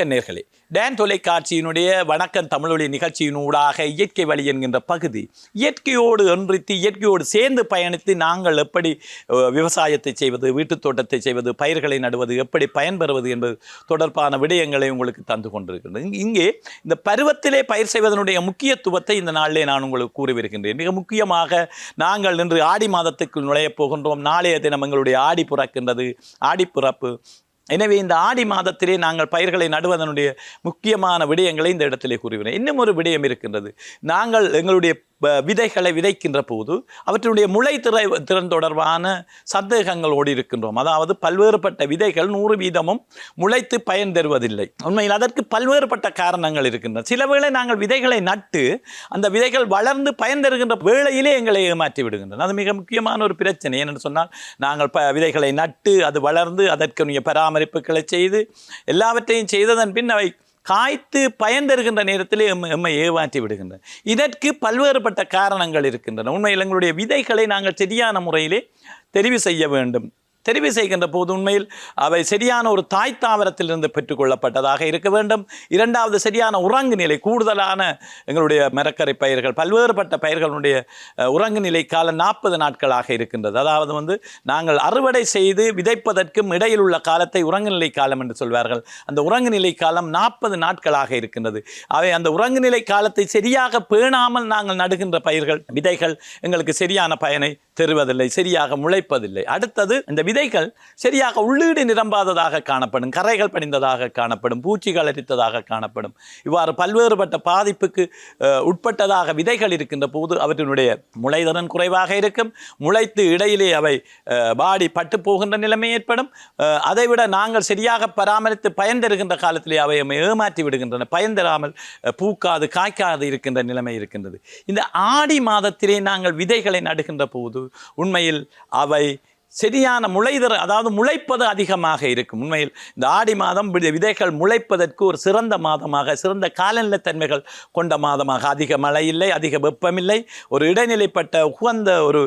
வணக்கம் நேர்களே. டேன் தொலைக்காட்சியினுடைய வணக்கம் தமிழொலி நிகழ்ச்சியினூடாக இயற்கை வழி என்கின்ற பகுதி. இயற்கையோடு ஒன்றித்து இயற்கையோடு சேர்ந்து பயணித்து நாங்கள் எப்படி விவசாயத்தை செய்வது வீட்டுத் தோட்டத்தை செய்வது பயிர்களை நடுவது எப்படி பயன்பெறுவது என்பது தொடர்பான விடயங்களை உங்களுக்கு தந்து கொண்டிருக்கின்றது இங்கே இந்த பருவத்திலே பயிர் செய்வதனுடைய முக்கியத்துவத்தை இந்த நாளிலே நான் உங்களுக்கு கூறிவிருக்கின்றேன். மிக முக்கியமாக நாங்கள் இன்று ஆடி மாதத்துக்குள் நுழையப் போகின்றோம். நாளைய தினம் எங்களுடைய ஆடி புறக்கின்றது. ஆடி பிறப்பு எனவே இந்த ஆடி மாதத்திலே நாங்கள் பயிர்களை நடுவதனுடைய முக்கியமான விடயங்களை இந்த இடத்திலே கூறுகிறேன். இன்னும் ஒரு விடயம் இருக்கின்றது. நாங்கள் எங்களுடைய விதைகளை விதைக்கின்ற போது அவற்றினுடைய முளை திறை திறன் தொடர்பான சந்தேகங்களோடு இருக்கின்றோம் அதாவது பல்வேறுபட்ட விதைகள் நூறு வீதமும் முளைத்து பயன் தருவதில்லை உண்மையில் அதற்கு பல்வேறுபட்ட காரணங்கள் இருக்கின்றன. சில வேளை நாங்கள் விதைகளை நட்டு அந்த விதைகள் வளர்ந்து பயன் தருகின்ற வேளையிலே எங்களை ஏமாற்றி விடுகின்றன. அது மிக முக்கியமான ஒரு பிரச்சனை. என்னென்னு சொன்னால் நாங்கள் ப விதைகளை நட்டு அது வளர்ந்து அதற்குரிய பராமரிப்புகளை செய்து எல்லாவற்றையும் செய்ததன் பின் அவை காய்த்து பயந்திருக்கின்ற நேரத்தில் நேரத்திலே எம் எம்மை ஏமாற்றி விடுகின்றன. இதற்கு பல்வேறுபட்ட காரணங்கள் இருக்கின்றன. உண்மையில் எங்களுடைய விதைகளை நாங்கள் சரியான முறையிலே தெரிவு செய்ய வேண்டும். தெரிவு செய்கின்ற போது உண்மையில் அவை சரியான ஒரு தாய் தாவரத்திலிருந்து பெற்றுக்கொள்ளப்பட்டதாக இருக்க வேண்டும். இரண்டாவது சரியான உறங்கு நிலை கூடுதலான எங்களுடைய மரக்கரை பயிர்கள் பல்வேறுபட்ட பயிர்களுடைய உறங்கு நிலை காலம் நாற்பது நாட்களாக இருக்கின்றது. அதாவது வந்து நாங்கள் அறுவடை செய்து விதைப்பதற்கும் இடையில் உள்ள காலத்தை உறங்கு நிலை காலம் என்று சொல்வார்கள். அந்த உறங்கு நிலை காலம் நாற்பது நாட்களாக இருக்கின்றது. அவை அந்த உறங்கு நிலை காலத்தை சரியாக பேணாமல் நாங்கள் நடுகின்ற பயிர்கள் விதைகள் எங்களுக்கு சரியான பயனை தெருவதில்லை சரியாக முளைப்பதில்லை. அடுத்தது இந்த விதைகள் சரியாக உள்ளீடு நிரம்பாததாக காணப்படும் கரைகள் படிந்ததாக காணப்படும் பூச்சிகள் அரித்ததாக காணப்படும். இவ்வாறு பல்வேறுபட்ட பாதிப்புக்கு உட்பட்டதாக விதைகள் இருக்கின்ற போது அவற்றினுடைய முளைதரன் குறைவாக இருக்கும். முளைத்து இடையிலே அவை வாடி பட்டு போகின்ற நிலைமை ஏற்படும். அதைவிட நாங்கள் சரியாக பராமரித்து பயன் தருகின்ற காலத்திலே அவை ஏமாற்றி விடுகின்றன. பயன் தராமல் பூக்காது காய்க்காது இருக்கின்ற நிலைமை இருக்கின்றது. இந்த ஆடி மாதத்திலே நாங்கள் விதைகளை நடுகின்ற போது உண்மையில் அவை சரியான முளைதர அதாவது முளைப்பது அதிகமாக இருக்கும். உண்மையில் இந்த ஆடி மாதம் விதைகள் முளைப்பதற்கு ஒரு சிறந்த மாதமாக சிறந்த காலநிலைத்தன்மைகள் கொண்ட மாதமாக. அதிக மழை இல்லை அதிக வெப்பமில்லை ஒரு இடைநிலைப்பட்ட உகந்த ஒரு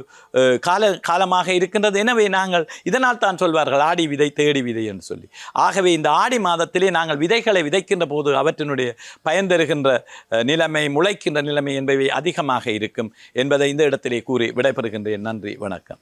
கால காலமாக இருக்கின்றது. எனவே நாங்கள் இதனால் தான் சொல்வார்கள் ஆடி விதை தேடி விதை என்று சொல்லி. ஆகவே இந்த ஆடி மாதத்திலே நாங்கள் விதைகளை விதைக்கின்ற போது அவற்றினுடைய பயன் தருகின்ற நிலைமை முளைக்கின்ற நிலைமை என்பவை அதிகமாக இருக்கும் என்பதை இந்த இடத்திலே கூறி விடைபெறுகின்றேன். நன்றி வணக்கம்.